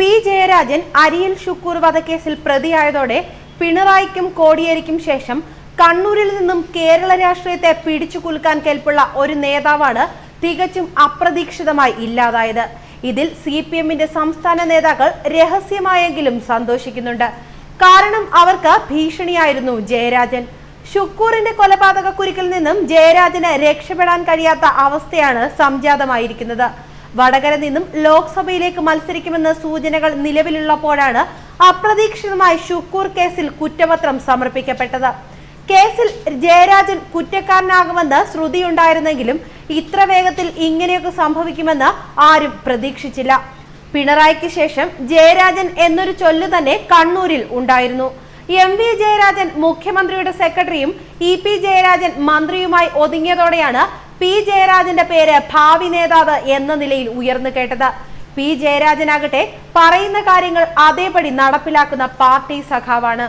P Jayarajan അരിയൽ Shukkur വധക്കേസിൽ പ്രതിയായതോടെ പിണറായിക്കും കോടിയേരിക്കും ശേഷം കണ്ണൂരിൽ നിന്നും കേരള രാഷ്ട്രീയത്തെ പിടിച്ചു കുലുക്കാൻ കേൾപ്പുള്ള ഒരു നേതാവാണ് തികച്ചും അപ്രതീക്ഷിതമായി ഇല്ലാതായത്. ഇതിൽ സി പി എമ്മിന്റെ സംസ്ഥാന നേതാക്കൾ രഹസ്യമായെങ്കിലും സന്തോഷിക്കുന്നുണ്ട്. കാരണം അവർക്ക് ഭീഷണിയായിരുന്നു ജയരാജൻ. ഷുക്കൂറിന്റെ കൊലപാതക കുരുക്കിൽ നിന്നും ജയരാജന് രക്ഷപ്പെടാൻ കഴിയാത്ത അവസ്ഥയാണ് സംജാതമായിരിക്കുന്നത്. വടകര നിന്നും ലോക്സഭയിലേക്ക് മത്സരിക്കുമെന്ന സൂചനകൾ നിലവിലുള്ളപ്പോഴാണ് അപ്രതീക്ഷിതമായി ഷുക്കൂർ കേസിൽ കുറ്റപത്രം സമർപ്പിക്കപ്പെട്ടത്. കേസിൽ ജയരാജൻ കുറ്റക്കാരനാകുമെന്ന് ശ്രുതിയുണ്ടായിരുന്നെങ്കിലും ഇത്ര വേഗത്തിൽ ഇങ്ങനെയൊക്കെ സംഭവിക്കുമെന്ന് ആരും പ്രതീക്ഷിച്ചില്ല. പിണറായിക്ക് ശേഷം ജയരാജൻ എന്നൊരു ചൊല്ലു തന്നെ കണ്ണൂരിൽ ഉണ്ടായിരുന്നു. എം വി ജയരാജൻ മുഖ്യമന്ത്രിയുടെ സെക്രട്ടറിയും ഇ പി ജയരാജൻ മന്ത്രിയുമായി ഒതുങ്ങിയതോടെയാണ് പി ജയരാജന്റെ പേര് ഭാവി നേതാവ് എന്ന നിലയിൽ ഉയർന്നു കേട്ടത്. പി ജയരാജനാകട്ടെ പറയുന്ന കാര്യങ്ങൾ അതേപടി നടപ്പിലാക്കുന്ന പാർട്ടി സഖാവാണ്.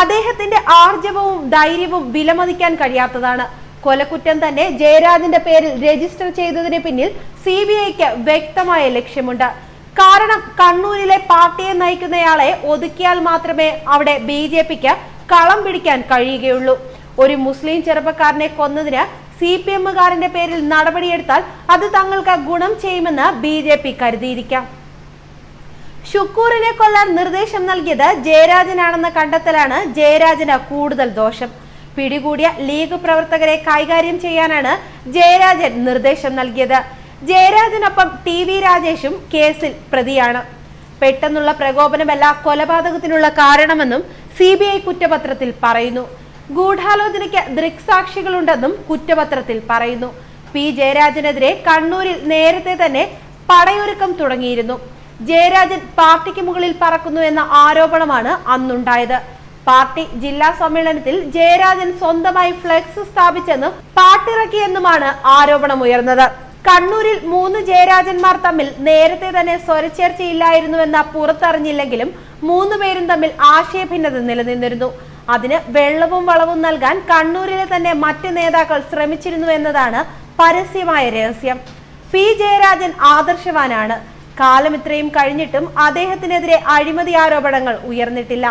അദ്ദേഹത്തിന്റെ ആർജവവും ധൈര്യവും വിലമതിക്കാൻ കഴിയാത്തതാണ്. കൊലക്കുറ്റം തന്നെ ജയരാജന്റെ പേരിൽ രജിസ്റ്റർ ചെയ്തതിന് പിന്നിൽ സി ബി ഐക്ക് വ്യക്തമായ ലക്ഷ്യമുണ്ട്. കാരണം കണ്ണൂരിലെ പാർട്ടിയെ നയിക്കുന്നയാളെ ഒതുക്കിയാൽ മാത്രമേ അവിടെ ബി ജെ പിക്ക് കളം പിടിക്കാൻ കഴിയുകയുള്ളൂ. ഒരു മുസ്ലിം ചെറുപ്പക്കാരനെ കൊന്നതിന് സി പി എമ്മുകാരന്റെ പേരിൽ നടപടിയെടുത്താൽ അത് തങ്ങൾക്ക് ഗുണം ചെയ്യുമെന്ന് ബി ജെ പി കരുതിയിരിക്കാം. ഷുക്കൂറിനെ കൊല്ലാൻ നിർദ്ദേശം നൽകിയത് ജയരാജനാണെന്ന കണ്ടെത്തലാണ് ജയരാജന് കൂടുതൽ ദോഷം. പിടികൂടിയ ലീഗ് പ്രവർത്തകരെ കൈകാര്യം ചെയ്യാനാണ് ജയരാജൻ നിർദ്ദേശം നൽകിയത്. ജയരാജനൊപ്പം ടി വി രാജേഷും കേസിൽ പ്രതിയാണ്. പെട്ടെന്നുള്ള പ്രകോപനമല്ല കൊലപാതകത്തിനുള്ള കാരണമെന്നും സി കുറ്റപത്രത്തിൽ പറയുന്നു. ഗൂഢാലോചനയ്ക്ക് ദൃക്സാക്ഷികളുണ്ടെന്നും കുറ്റപത്രത്തിൽ പറയുന്നു. പി. ജയരാജനെതിരെ കണ്ണൂരിൽ നേരത്തെ തന്നെ പടയൊരുക്കം തുടങ്ങിയിരുന്നു. ജയരാജൻ പാർട്ടിക്ക് മുകളിൽ പറക്കുന്നു എന്ന ആരോപണമാണ് അന്നുണ്ടായത്. പാർട്ടി ജില്ലാ സമ്മേളനത്തിൽ ജയരാജൻ സ്വന്തമായി ഫ്ലെക്സ് സ്ഥാപിച്ചെന്നും പാട്ടിറക്കിയെന്നുമാണ് ആരോപണമുയർന്നത്. കണ്ണൂരിൽ മൂന്ന് ജയരാജന്മാർ തമ്മിൽ നേരത്തെ തന്നെ സ്വരച്ചേർച്ചയില്ലായിരുന്നുവെന്ന പുറത്തറിഞ്ഞില്ലെങ്കിലും മൂന്നുപേരും തമ്മിൽ ആശയഭിന്നത നിലനിന്നിരുന്നു. അതിന് വെള്ളവും വളവും നൽകാൻ കണ്ണൂരിലെ തന്നെ മറ്റ് നേതാക്കൾ ശ്രമിച്ചിരുന്നു എന്നതാണ് പരസ്യമായ രഹസ്യം. പി. ജയരാജൻ ആദർശവാനാണ്. കാലം ഇത്രയും കഴിഞ്ഞിട്ടും അദ്ദേഹത്തിനെതിരെ അഴിമതി ആരോപണങ്ങൾ ഉയർന്നിട്ടില്ല.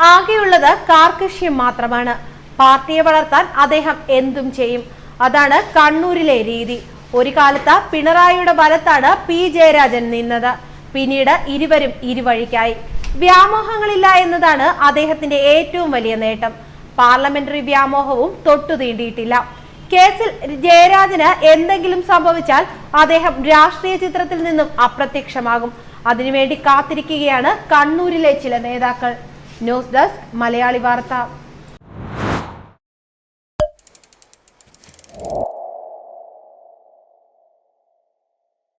ആകെയുള്ളത് കാർക്കശ്യം മാത്രമാണ്. പാർട്ടിയെ വളർത്താൻ അദ്ദേഹം എന്തും ചെയ്യും. അതാണ് കണ്ണൂരിലെ രീതി. ഒരു കാലത്ത് പിണറായിയുടെ ബലത്താണ് പി. ജയരാജൻ നിന്നത്. പിന്നീട് ഇരുവരും ഇരുവഴിക്കായി. വ്യാമോഹങ്ങളില്ല എന്നതാണ് അദ്ദേഹത്തിന്റെ ഏറ്റവും വലിയ നേട്ടം. പാർലമെന്ററി വ്യാമോഹവും തൊട്ടു തീണ്ടിയിട്ടില്ല. കേസിൽ ജയരാജന് എന്തെങ്കിലും സംഭവിച്ചാൽ അദ്ദേഹം രാഷ്ട്രീയ ചിത്രത്തിൽ നിന്നും അപ്രത്യക്ഷമാകും. അതിനുവേണ്ടി കാത്തിരിക്കുകയാണ് കണ്ണൂരിലെ ചില നേതാക്കൾ. ന്യൂസ് ഡെസ്ക് മലയാളി വാർത്ത.